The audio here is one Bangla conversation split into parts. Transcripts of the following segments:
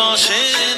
বসে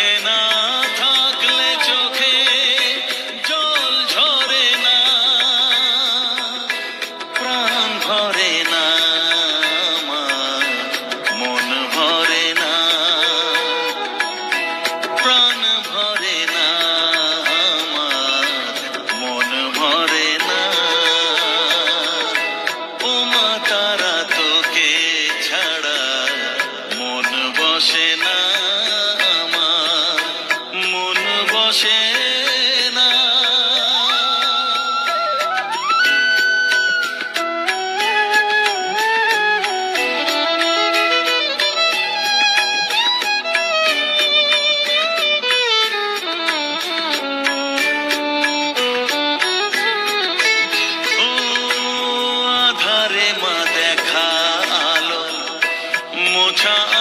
থাকে না থাকলে চোখে জল ঝরে না, প্রাণ ভরে না মন ভরে না, প্রাণ ভরে না মন ভরে না। তারা ছাড়া মন বসে না। আসে আধারে মা দেখা আলো মোছা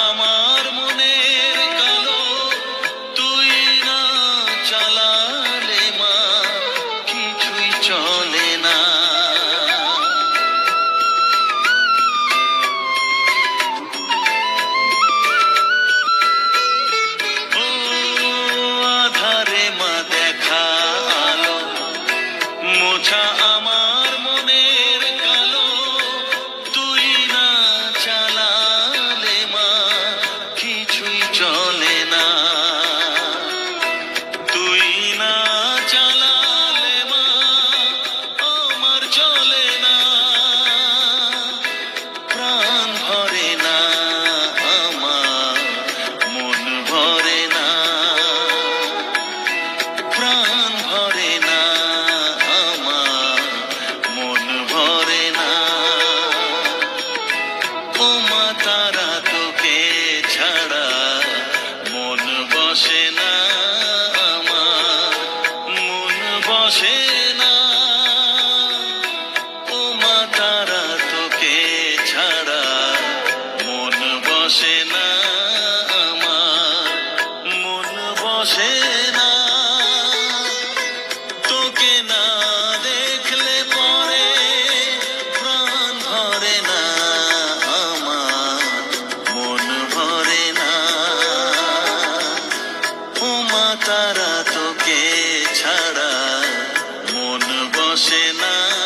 আসে